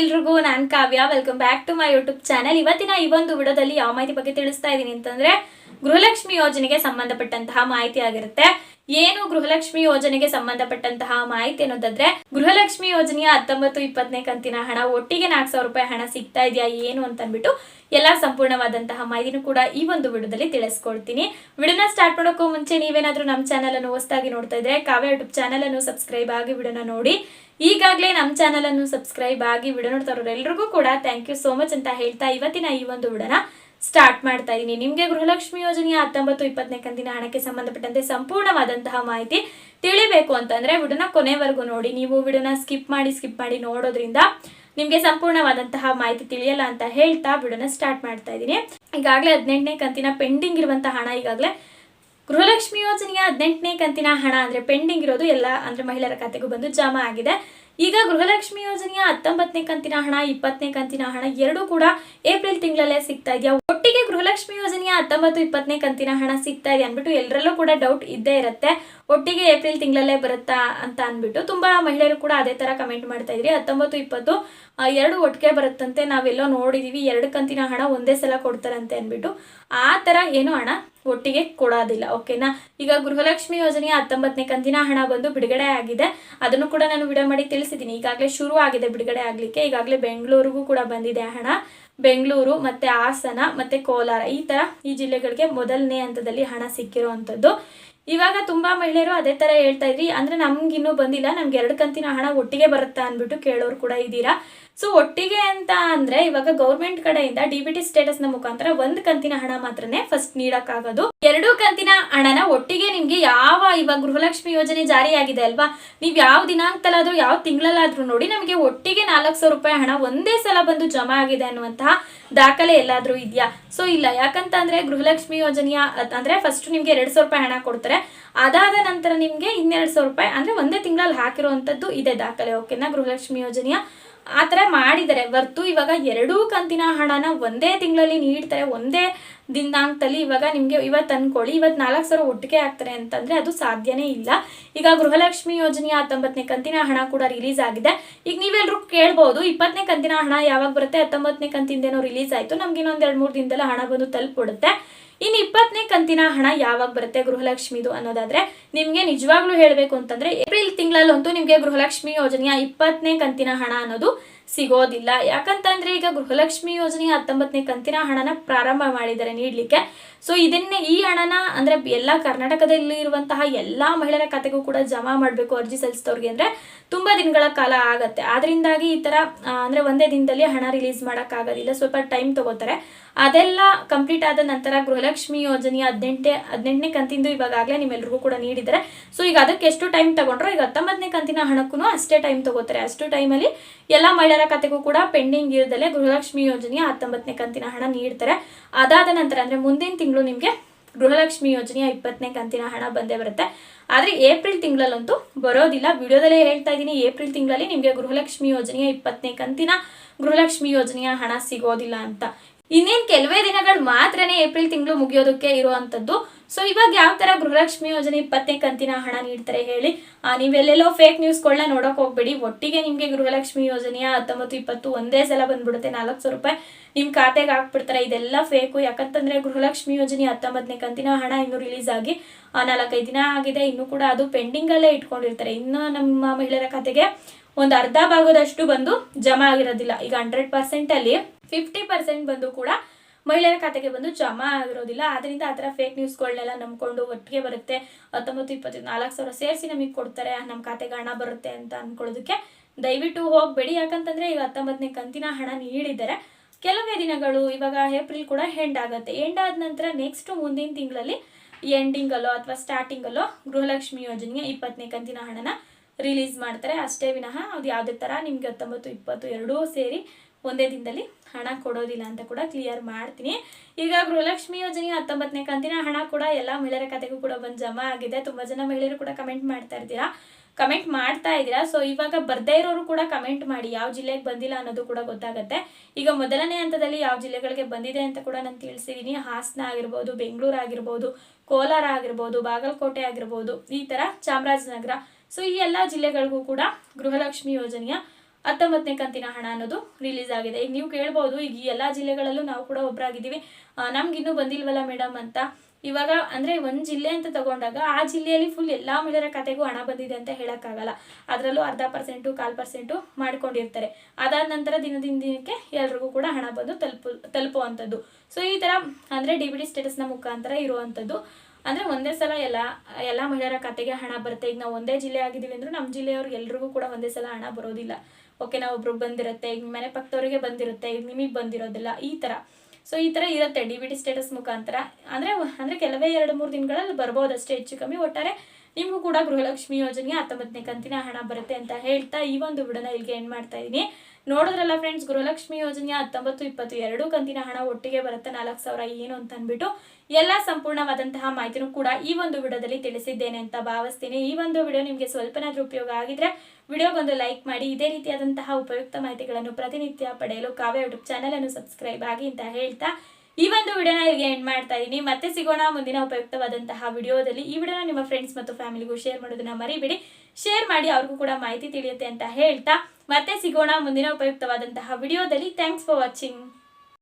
ಎಲ್ರಿಗೂ ನಾನು Kavya. Welcome back to my YouTube channel ಇವತ್ತಿನ ಈ ಒಂದು ವಿಡಿಯೋದಲ್ಲಿ ಯಾವ ಮಾಹಿತಿ ಬಗ್ಗೆ ತಿಳಿಸ್ತಾ ಇದ್ದೀನಿ ಅಂತಂದ್ರೆ ಗೃಹಲಕ್ಷ್ಮಿ ಯೋಜನೆಗೆ ಸಂಬಂಧಪಟ್ಟಂತಹ ಮಾಹಿತಿ ಆಗಿರುತ್ತೆ. ಏನು ಗೃಹಲಕ್ಷ್ಮಿ ಯೋಜನೆಗೆ ಸಂಬಂಧಪಟ್ಟಂತಹ ಮಾಹಿತಿ ಅನ್ನೋದಾದ್ರೆ, ಗೃಹಲಕ್ಷ್ಮಿ ಯೋಜನೆಯ ಹತ್ತೊಂಬತ್ತು ಇಪ್ಪತ್ತನೇ ಕಂತಿನ ಹಣ ಒಟ್ಟಿಗೆ ನಾಲ್ಕು ಸಾವಿರ ರೂಪಾಯಿ ಹಣ ಸಿಗ್ತಾ ಇದೆಯಾ, ಏನು ಅಂತ ಅಂದ್ಬಿಟ್ಟು ಎಲ್ಲಾ ಸಂಪೂರ್ಣವಾದಂತಹ ಮಾಹಿತಿನೂ ಕೂಡ ಈ ಒಂದು ವಿಡಿಯೋದಲ್ಲಿ ತಿಳಿಸ್ಕೊಡ್ತೀನಿ. ವಿಡಿಯೋನ ಸ್ಟಾರ್ಟ್ ಮಾಡೋಕ್ಕೂ ಮುಂಚೆ ನೀವೇನಾದ್ರೂ ನಮ್ಮ ಚಾನಲ್ ಅನ್ನು ಹೊಸದಾಗಿ ನೋಡ್ತಾ ಇದ್ರೆ ಕಾವ್ಯ ಯೂಟ್ಯೂಬ್ ಚಾನಲ್ ಅನ್ನು ಸಬ್ಸ್ಕ್ರೈಬ್ ಆಗಿ ವಿಡಿಯೋನ ನೋಡಿ. ಈಗಾಗಲೇ ನಮ್ಮ ಚಾನಲ್ ಅನ್ನು ಸಬ್ಸ್ಕ್ರೈಬ್ ಆಗಿ ವಿಡಿಯೋ ನೋಡ್ತಾ ಎಲ್ರಿಗೂ ಕೂಡ ಥ್ಯಾಂಕ್ ಯು ಸೋ ಮಚ್ ಅಂತ ಹೇಳ್ತಾ ಇವತ್ತಿನ ಈ ಒಂದು ವಿಡಿಯೋನ ಸ್ಟಾರ್ಟ್ ಮಾಡ್ತಾ ಇದ್ದೀನಿ. ನಿಮಗೆ ಗೃಹಲಕ್ಷ್ಮಿ ಯೋಜನೆಯ ಹತ್ತೊಂಬತ್ತು ಇಪ್ಪತ್ತನೇ ಕಂತಿನ ಹಣಕ್ಕೆ ಸಂಬಂಧಪಟ್ಟಂತೆ ಸಂಪೂರ್ಣವಾದಂತಹ ಮಾಹಿತಿ ತಿಳಿಬೇಕು ಅಂತಂದ್ರೆ ವಿಡಿಯೋನ ಕೊನೆವರೆಗೂ ನೋಡಿ. ನೀವು ವಿಡಿಯೋನ ಸ್ಕಿಪ್ ಮಾಡಿ ಸ್ಕಿಪ್ ಮಾಡಿ ನೋಡೋದ್ರಿಂದ ನಿಮಗೆ ಸಂಪೂರ್ಣವಾದಂತಹ ಮಾಹಿತಿ ತಿಳಿಯಲ್ಲ ಅಂತ ಹೇಳ್ತಾ ವಿಡಿಯೋನ ಸ್ಟಾರ್ಟ್ ಮಾಡ್ತಾ ಇದ್ದೀನಿ. ಈಗಾಗಲೇ ಹದಿನೆಂಟನೇ ಕಂತಿನ ಪೆಂಡಿಂಗ್ ಇರುವಂತಹ ಹಣ ಈಗಾಗಲೇ ಗೃಹಲಕ್ಷ್ಮಿ ಯೋಜನೆಯ ಹದಿನೆಂಟನೇ ಕಂತಿನ ಹಣ ಅಂದ್ರೆ ಪೆಂಡಿಂಗ್ ಇರೋದು ಎಲ್ಲ ಅಂದ್ರೆ ಮಹಿಳೆಯರ ಖಾತೆಗೂ ಬಂದು ಜಮಾ ಆಗಿದೆ. ಈಗ ಗೃಹಲಕ್ಷ್ಮಿ ಯೋಜನೆಯ ಹತ್ತೊಂಬತ್ತನೇ ಕಂತಿನ ಹಣ, ಇಪ್ಪತ್ತನೇ ಕಂತಿನ ಹಣ ಎರಡೂ ಕೂಡ ಏಪ್ರಿಲ್ ತಿಂಗಳಲ್ಲೇ ಸಿಗ್ತಾ ಇದೆಯಾ? ಒಟ್ಟಿಗೆ ಗೃಹಲಕ್ಷ್ಮಿ ಯೋಜನೆಯ ಹತ್ತೊಂಬತ್ತು ಇಪ್ಪತ್ತನೇ ಕಂತಿನ ಹಣ ಸಿಗ್ತಾ ಇದೆ ಅಂದ್ಬಿಟ್ಟು ಎಲ್ಲರಲ್ಲೂ ಕೂಡ ಡೌಟ್ ಇದ್ದೇ ಇರುತ್ತೆ. ಒಟ್ಟಿಗೆ ಏಪ್ರಿಲ್ ತಿಂಗಳಲ್ಲೇ ಬರುತ್ತಾ ಅಂತ ಅಂದ್ಬಿಟ್ಟು ತುಂಬಾ ಮಹಿಳೆಯರು ಕೂಡ ಅದೇ ತರ ಕಮೆಂಟ್ ಮಾಡ್ತಾ ಇದ್ರಿ. ಹತ್ತೊಂಬತ್ತು ಇಪ್ಪತ್ತು ಎರಡು ಒಟ್ಟಿಗೆ ಬರುತ್ತಂತೆ, ನಾವೆಲ್ಲೋ ನೋಡಿದೀವಿ, ಎರಡು ಕಂತಿನ ಹಣ ಒಂದೇ ಸಲ ಕೊಡ್ತಾರಂತೆ ಅಂದ್ಬಿಟ್ಟು ಆ ತರ ಏನು ಹಣ ಒಟ್ಟಿಗೆ ಕೊಡೋದಿಲ್ಲ, ಓಕೆನಾ? ಈಗ ಗೃಹಲಕ್ಷ್ಮಿ ಯೋಜನೆಯ ಹತ್ತೊಂಬತ್ತನೇ ಕಂತಿನ ಹಣ ಬಂದು ಬಿಡುಗಡೆ ಆಗಿದೆ. ಅದನ್ನು ಕೂಡ ನಾನು ವಿಡಿಯೋ ಮಾಡಿ ತಿಳಿಸಿದ್ದೀನಿ. ಈಗಾಗಲೇ ಶುರು ಆಗಿದೆ ಬಿಡುಗಡೆ ಆಗಲಿಕ್ಕೆ. ಈಗಾಗಲೇ ಬೆಂಗಳೂರಿಗೂ ಕೂಡ ಬಂದಿದೆ ಹಣ. ಬೆಂಗಳೂರು ಮತ್ತೆ ಹಾಸನ ಮತ್ತೆ ಕೋಲಾರ, ಈ ತರ ಈ ಜಿಲ್ಲೆಗಳಿಗೆ ಮೊದಲನೇ ಹಂತದಲ್ಲಿ ಹಣ ಸಿಕ್ಕಿರುವಂಥದ್ದು. ಇವಾಗ ತುಂಬಾ ಮಹಿಳೆಯರು ಅದೇ ತರ ಹೇಳ್ತಾ ಇದ್ರಿ, ಅಂದ್ರೆ ನಮ್ಗಿನ್ನೂ ಬಂದಿಲ್ಲ, ನಮ್ಗೆ ಎರಡು ಕಂತಿನ ಹಣ ಒಟ್ಟಿಗೆ ಬರುತ್ತಾ ಅಂದ್ಬಿಟ್ಟು ಕೇಳೋರು ಕೂಡ ಇದ್ದೀರಾ? ಸೊ ಒಟ್ಟಿಗೆ ಅಂತ ಅಂದ್ರೆ ಇವಾಗ ಗೌರ್ಮೆಂಟ್ ಕಡೆಯಿಂದ ಡಿ ಬಿ ಟಿ ಸ್ಟೇಟಸ್ನ ಮುಖಾಂತರ ಒಂದ್ ಕಂತಿನ ಹಣ ಮಾತ್ರನೇ ಫಸ್ಟ್ ನೀಡಕ್ಕಾಗೋದು. ಎರಡು ಕಂತಿನ ಹಣನ ಒಟ್ಟಿಗೆ ನಿಮ್ಗೆ ಯಾವ ಇವಾಗ ಗೃಹಲಕ್ಷ್ಮಿ ಯೋಜನೆ ಜಾರಿಯಾಗಿದೆ ಅಲ್ವಾ? ನೀವ್ ಯಾವ ದಿನಾಂಕದಲ್ಲಾದ್ರೂ, ಯಾವ ತಿಂಗಳಲ್ಲಾದ್ರೂ ನೋಡಿ ನಮಗೆ ಒಟ್ಟಿಗೆ ನಾಲ್ಕು ಸಾವಿರ ರೂಪಾಯಿ ಹಣ ಒಂದೇ ಸಲ ಬಂದು ಜಮಾ ಆಗಿದೆ ಅನ್ನುವಂತಹ ದಾಖಲೆ ಎಲ್ಲಾದ್ರೂ ಇದೆಯಾ? ಸೊ ಇಲ್ಲ. ಯಾಕಂತಂದ್ರೆ ಗೃಹಲಕ್ಷ್ಮಿ ಯೋಜನೆಯ ಅದ್- ಅಂದ್ರೆ ಫಸ್ಟ್ ನಿಮ್ಗೆ ಎರಡ್ ಸಾವಿರ ರೂಪಾಯಿ ಹಣ ಕೊಡ್ತಾರೆ. ಅದಾದ ನಂತರ ನಿಮ್ಗೆ ಇನ್ನೆರಡು ಸಾವಿರ ರೂಪಾಯಿ ಅಂದ್ರೆ ಒಂದೇ ತಿಂಗಳಲ್ಲಿ ಹಾಕಿರುವಂತದ್ದು ಇದೆ ದಾಖಲೆ. ಓಕೆನಾ ಗೃಹಲಕ್ಷ್ಮಿ ಯೋಜನೆಯ ಆ ಥರ ಮಾಡಿದ್ದಾರೆ ಹೊರ್ತು ಇವಾಗ ಎರಡೂ ಕಂತಿನ ಹಣನ ಒಂದೇ ತಿಂಗಳಲ್ಲಿ ನೀಡ್ತಾರೆ, ಒಂದೇ ದಿನಾಂಕದಲ್ಲಿ ಇವಾಗ ನಿಮಗೆ ಇವತ್ತು ಅನ್ಕೊಳ್ಳಿ, ಇವತ್ತು ನಾಲ್ಕು ಸಾವಿರ ಒಟ್ಟಿಗೆ ಆಗ್ತಾರೆ ಅಂತಂದ್ರೆ ಅದು ಸಾಧ್ಯನೇ ಇಲ್ಲ. ಈಗ ಗೃಹಲಕ್ಷ್ಮಿ ಯೋಜನೆಯ ಹತ್ತೊಂಬತ್ತನೇ ಕಂತಿನ ಹಣ ಕೂಡ ರಿಲೀಸ್ ಆಗಿದೆ. ಈಗ ನೀವೆಲ್ಲರೂ ಕೇಳ್ಬೋದು, ಇಪ್ಪತ್ತನೇ ಕಂತಿನ ಹಣ ಯಾವಾಗ ಬರುತ್ತೆ, ಹತ್ತೊಂಬತ್ತನೇ ಕಂತಿಂದೇನೋ ರಿಲೀಸ್ ಆಯಿತು, ನಮ್ಗೆ ಇನ್ನೊಂದು ಎರಡು ಮೂರು ದಿನದಲ್ಲ ಹಣ ಬಂದು ತಲುಪಿಡುತ್ತೆ. ಇನ್ನು ಇಪ್ಪತ್ತನೇ ಕಂತಿನ ಹಣ ಯಾವಾಗ ಬರುತ್ತೆ ಗೃಹಲಕ್ಷ್ಮಿದು ಅನ್ನೋದಾದ್ರೆ ನಿಮಗೆ ನಿಜವಾಗ್ಲೂ ಹೇಳಬೇಕು ಅಂತಂದ್ರೆ ಏಪ್ರಿಲ್ ತಿಂಗಳಲ್ಲಂತೂ ನಿಮಗೆ ಗೃಹಲಕ್ಷ್ಮಿ ಯೋಜನೆಯ ಇಪ್ಪತ್ತನೇ ಕಂತಿನ ಹಣ ಅನ್ನೋದು ಸಿಗೋದಿಲ್ಲ. ಯಾಕಂತಂದ್ರೆ ಈಗ ಗೃಹಲಕ್ಷ್ಮಿ ಯೋಜನೆ ಹತ್ತೊಂಬತ್ತನೇ ಕಂತಿನ ಹಣನ ಪ್ರಾರಂಭ ಮಾಡಿದ್ದಾರೆ ನೀಡ್ಲಿಕ್ಕೆ. ಸೊ ಇದನ್ನೇ ಈ ಹಣನ ಅಂದ್ರೆ ಎಲ್ಲ ಕರ್ನಾಟಕದಲ್ಲಿ ಇರುವಂತಹ ಎಲ್ಲಾ ಮಹಿಳೆಯರ ಖಾತೆಗೂ ಕೂಡ ಜಮಾ ಮಾಡಬೇಕು ಅರ್ಜಿ ಸಲ್ಲಿಸಿದವ್ರಿಗೆ ಅಂದ್ರೆ ತುಂಬಾ ದಿನಗಳ ಕಾಲ ಆಗತ್ತೆ. ಆದ್ರಿಂದಾಗಿ ಈ ತರ ಅಂದ್ರೆ ಒಂದೇ ದಿನದಲ್ಲಿ ಹಣ ರಿಲೀಸ್ ಮಾಡಕ್ ಆಗೋದಿಲ್ಲ ಸ್ವಲ್ಪ ಟೈಮ್ ತಗೋತಾರೆ. ಅದೆಲ್ಲ ಕಂಪ್ಲೀಟ್ ಆದ ನಂತರ ಗೃಹಲಕ್ಷ್ಮಿ ಯೋಜನೆಯ ಹದಿನೆಂಟೇ, ಹದಿನೆಂಟನೇ ಕಂತಿಂದು ಇವಾಗಲೇ ನಿಮ್ಮೆಲ್ರಿಗೂ ಕೂಡ ನೀಡಿದ್ದಾರೆ ಸೊ ಈಗ ಅದಕ್ಕೆ ಎಷ್ಟು ಟೈಮ್ ತಗೊಂಡ್ರು? ಈಗ ಹತ್ತೊಂಬತ್ತನೇ ಕಂತಿನ ಹಣಕ್ಕೂ ಅಷ್ಟೇ ಟೈಮ್ ತಗೋತಾರೆ. ಅಷ್ಟು ಟೈಮಲ್ಲಿ ಎಲ್ಲ ಮಹಿಳೆಯರ ಕತೆಗೂ ಕೂಡ ಪೆಂಡಿಂಗ್ ಇರದಲ್ಲೇ ಗೃಹಲಕ್ಷ್ಮಿ ಯೋಜನೆಯ ಹತ್ತೊಂಬತ್ತನೇ ಕಂತಿನ ಹಣ ನೀಡ್ತಾರೆ. ಅದಾದ ನಂತರ ಅಂದರೆ ಮುಂದಿನ ತಿಂಗಳು ನಿಮಗೆ ಗೃಹಲಕ್ಷ್ಮಿ ಯೋಜನೆಯ ಇಪ್ಪತ್ತನೇ ಕಂತಿನ ಹಣ ಬಂದೇ ಬರುತ್ತೆ. ಆದರೆ ಏಪ್ರಿಲ್ ತಿಂಗಳಲ್ಲಂತೂ ಬರೋದಿಲ್ಲ. ವಿಡಿಯೋದಲ್ಲೇ ಹೇಳ್ತಾ ಇದ್ದೀನಿ, ಏಪ್ರಿಲ್ ತಿಂಗಳಲ್ಲಿ ನಿಮಗೆ ಗೃಹಲಕ್ಷ್ಮಿ ಯೋಜನೆಯ ಇಪ್ಪತ್ತನೇ ಕಂತಿನ ಗೃಹಲಕ್ಷ್ಮಿ ಯೋಜನೆಯ ಹಣ ಸಿಗೋದಿಲ್ಲ ಅಂತ. ಇನ್ನೇನು ಕೆಲವೇ ದಿನಗಳು ಮಾತ್ರನೇ ಏಪ್ರಿಲ್ ತಿಂಗಳು ಮುಗಿಯೋದಕ್ಕೆ ಇರುವಂಥದ್ದು ಸೊ ಇವಾಗ ಯಾವ ತರ ಗೃಹಲಕ್ಷ್ಮಿ ಯೋಜನೆ ಇಪ್ಪತ್ತನೇ ಕಂತಿನ ಹಣ ನೀಡ್ತಾರೆ ಹೇಳಿ. ನೀವೆಲ್ಲೆಲ್ಲೋ ಫೇಕ್ ನ್ಯೂಸ್ಗಳನ್ನ ನೋಡೋಕೆ ಹೋಗ್ಬೇಡಿ. ಒಟ್ಟಿಗೆ ನಿಮಗೆ ಗೃಹಲಕ್ಷ್ಮಿ ಯೋಜನೆಯ ಹತ್ತೊಂಬತ್ತು ಇಪ್ಪತ್ತು ಒಂದೇ ಸಲ ಬಂದ್ಬಿಡುತ್ತೆ, ನಾಲ್ಕು ಸಾವಿರ ರೂಪಾಯಿ. ನಿಮ್ಮ ಖಾತೆಗೆ ಹಾಕ್ಬಿಡ್ತಾರೆ, ಇದೆಲ್ಲ ಫೇಕು ಯಾಕಂತಂದ್ರೆ ಗೃಹಲಕ್ಷ್ಮಿ ಯೋಜನೆ ಹತ್ತೊಂಬತ್ತನೇ ಕಂತಿನ ಹಣ ಇನ್ನು ರಿಲೀಸ್ ಆಗಿ ನಾಲ್ಕೈದು ದಿನ ಆಗಿದೆ. ಇನ್ನು ಕೂಡ ಅದು ಪೆಂಡಿಂಗ್ ಅಲ್ಲೇ ಇಟ್ಕೊಂಡಿರ್ತಾರೆ. ಇನ್ನು ನಮ್ಮ ಮಹಿಳೆಯರ ಖಾತೆಗೆ ಒಂದು ಅರ್ಧ ಭಾಗದಷ್ಟು ಬಂದು ಜಮಾ ಆಗಿರೋದಿಲ್ಲ. ಈಗ ಹಂಡ್ರೆಡ್ ಪರ್ಸೆಂಟಲ್ಲಿ ಫಿಫ್ಟಿ ಪರ್ಸೆಂಟ್ ಬಂದು ಕೂಡ ಮಹಿಳೆಯರ ಖಾತೆಗೆ ಬಂದು ಜಮಾ ಆಗಿರೋದಿಲ್ಲ. ಆದ್ರಿಂದ ಆ ಥರ ಫೇಕ್ ನ್ಯೂಸ್ಗಳನ್ನೆಲ್ಲ ನಂಬ್ಕೊಂಡು ಒಟ್ಟಿಗೆ ಬರುತ್ತೆ. ಹತ್ತೊಂಬತ್ತು ಇಪ್ಪತ್ತು ನಾಲ್ಕು ಸಾವಿರ ಸೇರಿಸಿ ನಮಗೆ ಕೊಡ್ತಾರೆ. ನಮ್ಮ ಖಾತೆಗೆ ಹಣ ಬರುತ್ತೆ ಅಂತ ಅಂದ್ಕೊಳ್ಳೋದಕ್ಕೆ ದಯವಿಟ್ಟು ಹೋಗಬೇಡಿ. ಯಾಕಂತಂದ್ರೆ ಈಗ ಹತ್ತೊಂಬತ್ತನೇ ಕಂತಿನ ಹಣ ನೀಡಿದ್ದಾರೆ. ಕೆಲವೇ ದಿನಗಳು ಇವಾಗ ಏಪ್ರಿಲ್ ಕೂಡ ಎಂಡ್ ಆಗುತ್ತೆ. ಎಂಡ್ ಆದ ನಂತರ ನೆಕ್ಸ್ಟ್ ಮುಂದಿನ ತಿಂಗಳಲ್ಲಿ ಎಂಡಿಂಗಲ್ಲೋ ಅಥವಾ ಸ್ಟಾರ್ಟಿಂಗಲ್ಲೋ ಗೃಹಲಕ್ಷ್ಮಿ ಯೋಜನೆಗೆ ಇಪ್ಪತ್ತನೇ ಕಂತಿನ ಹಣನ ರಿಲೀಸ್ ಮಾಡ್ತಾರೆ. ಅಷ್ಟೇ ವಿನಃ ಅದು ಯಾವುದೇ ಥರ ನಿಮಗೆ ಹತ್ತೊಂಬತ್ತು, ಇಪ್ಪತ್ತು ಎರಡೂ ಸೇರಿ ಒಂದೇ ದಿನದಲ್ಲಿ ಹಣ ಕೊಡೋದಿಲ್ಲ ಅಂತ ಕೂಡ ಕ್ಲಿಯರ್ ಮಾಡ್ತೀನಿ. ಈಗ ಗೃಹಲಕ್ಷ್ಮಿ ಯೋಜನೆ ಹತ್ತೊಂಬತ್ತನೇ ಕಂತಿನ ಹಣ ಕೂಡ ಎಲ್ಲ ಮಹಿಳೆಯರ ಕತೆಗೂ ಕೂಡ ಬಂದು ಜಮಾ ಆಗಿದೆ. ತುಂಬ ಜನ ಮಹಿಳೆಯರು ಕೂಡ ಕಮೆಂಟ್ ಮಾಡ್ತಾ ಇರ್ತೀರಾ ಕಮೆಂಟ್ ಮಾಡ್ತಾ ಇದ್ದೀರಾ? ಸೊ ಇವಾಗ ಬರ್ದೇ ಇರೋರು ಕೂಡ ಕಮೆಂಟ್ ಮಾಡಿ. ಯಾವ ಜಿಲ್ಲೆಗೆ ಬಂದಿಲ್ಲ ಅನ್ನೋದು ಕೂಡ ಗೊತ್ತಾಗುತ್ತೆ. ಈಗ ಮೊದಲನೇ ಹಂತದಲ್ಲಿ ಯಾವ ಜಿಲ್ಲೆಗಳಿಗೆ ಬಂದಿದೆ ಅಂತ ಕೂಡ ನಾನು ತಿಳಿಸಿದ್ದೀನಿ ಹಾಸನ ಆಗಿರ್ಬೋದು, ಬೆಂಗಳೂರು ಆಗಿರ್ಬೋದು, ಕೋಲಾರ ಆಗಿರ್ಬೋದು, ಬಾಗಲಕೋಟೆ ಆಗಿರ್ಬೋದು, ಈ ಥರ ಚಾಮರಾಜನಗರ ಸೊ ಈ ಎಲ್ಲ ಜಿಲ್ಲೆಗಳಿಗೂ ಕೂಡ ಗೃಹಲಕ್ಷ್ಮಿ ಯೋಜನೆಯ ಹತ್ತೊಂಬತ್ತನೇ ಕಂತಿನ ಹಣ ಅನ್ನೋದು ರಿಲೀಸ್ ಆಗಿದೆ. ಈಗ ನೀವು ಕೇಳ್ಬೋದು, ಈಗ ಈ ಎಲ್ಲ ಜಿಲ್ಲೆಗಳಲ್ಲೂ ನಾವು ಕೂಡ ಒಬ್ಬರಾಗಿದ್ದೀವಿ ನಮ್ಗಿನ್ನೂ ಬಂದಿಲ್ವಲ್ಲ ಮೇಡಮ್ ಅಂತ? ಇವಾಗ ಅಂದರೆ ಒಂದು ಜಿಲ್ಲೆ ಅಂತ ತಗೊಂಡಾಗ ಆ ಜಿಲ್ಲೆಯಲ್ಲಿ ಫುಲ್ ಎಲ್ಲ ಮಹಿಳೆಯರ ಖಾತೆಗೂ ಹಣ ಬಂದಿದೆ ಅಂತ ಹೇಳೋಕ್ಕಾಗಲ್ಲ. ಅದರಲ್ಲೂ ಅರ್ಧ ಪರ್ಸೆಂಟು ಕಾಲು ಪರ್ಸೆಂಟು ಮಾಡ್ಕೊಂಡಿರ್ತಾರೆ. ಅದಾದ ನಂತರ ದಿನದಿಂದ ದಿನಕ್ಕೆ ಎಲ್ರಿಗೂ ಕೂಡ ಹಣ ಬಂದು ತಲುಪು, ತಲುಪುವಂಥದ್ದು. ಸೊ ಈ ಥರ ಅಂದರೆ ಡಿ ಬಿ ಡಿ ಸ್ಟೇಟಸ್ನ ಮುಖಾಂತರ ಇರುವಂಥದ್ದು. ಅಂದರೆ ಒಂದೇ ಸಲ ಎಲ್ಲ ಎಲ್ಲ ಮಹಿಳೆಯರ ಖಾತೆಗೆ ಹಣ ಬರುತ್ತೆ. ಈಗ ನಾವು ಒಂದೇ ಜಿಲ್ಲೆ ಆಗಿದ್ದೀವಿ ಅಂದ್ರೆ ನಮ್ಮ ಜಿಲ್ಲೆಯವ್ರು ಎಲ್ರಿಗೂ ಕೂಡ ಒಂದೇ ಸಲ ಹಣ ಬರೋದಿಲ್ಲ. ಓಕೆ, ನಾವು ಒಬ್ರಿಗೆ ಬಂದಿರುತ್ತೆ, ಈಗ ಮನೆ ಪಕ್ಕದವ್ರಿಗೆ ಬಂದಿರುತ್ತೆ, ಈಗ ನಿಮಗೆ ಬಂದಿರೋದಿಲ್ಲ, ಈ ಥರ ಸೊ ಈ ಥರ ಇರುತ್ತೆ ಡಿ ಬಿ ಟಿ ಸ್ಟೇಟಸ್ ಮುಖಾಂತರ. ಅಂದರೆ ಅಂದರೆ ಕೆಲವೇ ಎರಡು ಮೂರು ದಿನಗಳಲ್ಲಿ ಬರ್ಬೋದು ಅಷ್ಟೇ ಹೆಚ್ಚು ಕಮ್ಮಿ ಒಟ್ಟಾರೆ ನಿಮಗೂ ಕೂಡ ಗೃಹಲಕ್ಷ್ಮಿ ಯೋಜನೆಗೆ ಹತ್ತೊಂಬತ್ತನೇ ಕಂತಿನ ಹಣ ಬರುತ್ತೆ ಅಂತ ಹೇಳ್ತಾ ಈ ಒಂದು ವಿಡನ ಇಲ್ಲಿಗೆ ಎಂಡ್ ಮಾಡ್ತಾ ಇದ್ದೀನಿ ನೋಡಿದ್ರಲ್ಲ ಫ್ರೆಂಡ್ಸ್ ಗೃಹಲಕ್ಷ್ಮಿ ಯೋಜನೆಯ ಹತ್ತೊಂಬತ್ತು, ಇಪ್ಪತ್ತು ಎರಡು ಕಂತಿನ ಹಣ ಒಟ್ಟಿಗೆ ಬರುತ್ತೆ, ನಾಲ್ಕು ಸಾವಿರ ಏನು ಅಂತ ಅಂದ್ಬಿಟ್ಟು ಎಲ್ಲ ಸಂಪೂರ್ಣವಾದಂತಹ ಮಾಹಿತಿನೂ ಕೂಡ ಈ ಒಂದು ವಿಡಿಯೋದಲ್ಲಿ ತಿಳಿಸಿದ್ದೇನೆ ಅಂತ ಭಾವಿಸ್ತೀನಿ. ಈ ಒಂದು ವಿಡಿಯೋ ನಿಮಗೆ ಸ್ವಲ್ಪನಾದ್ರೂ ಉಪಯೋಗ ಆಗಿದ್ರೆ ವಿಡಿಯೋಗೊಂದು ಲೈಕ್ ಮಾಡಿ, ಇದೇ ರೀತಿಯಾದಂತಹ ಉಪಯುಕ್ತ ಮಾಹಿತಿಗಳನ್ನು ಪ್ರತಿನಿತ್ಯ ಪಡೆಯಲು ಕಾವ್ಯ ಯೂಟ್ಯೂಬ್ ಚಾನಲನ್ನು ಸಬ್ಸ್ಕ್ರೈಬ್ ಆಗಿ ಅಂತ ಹೇಳ್ತಾ ಈ ಒಂದು ವಿಡಿಯೋನ ಇಲ್ಲಿಗೆ ಎಂಡ್ ಮಾಡ್ತಾ ಇದ್ದೀನಿ ಮತ್ತೆ ಸಿಗೋಣ ಮುಂದಿನ ಉಪಯುಕ್ತವಾದಂತಹ ವಿಡಿಯೋದಲ್ಲಿ. ಈ ವಿಡಿಯೋನ ನಿಮ್ಮ ಫ್ರೆಂಡ್ಸ್ ಮತ್ತು ಫ್ಯಾಮಿಲಿಗೂ ಶೇರ್ ಮಾಡೋದನ್ನ ಮರಿಬೇಡಿ. ಶೇರ್ ಮಾಡಿ ಅವ್ರಿಗೂ ಕೂಡ ಮಾಹಿತಿ ತಿಳಿಯುತ್ತೆ ಅಂತ ಹೇಳ್ತಾ. ಮತ್ತೆ ಸಿಗೋಣ ಮುಂದಿನ ಉಪಯುಕ್ತವಾದಂತಹ ವಿಡಿಯೋದಲ್ಲಿ. Thanks for watching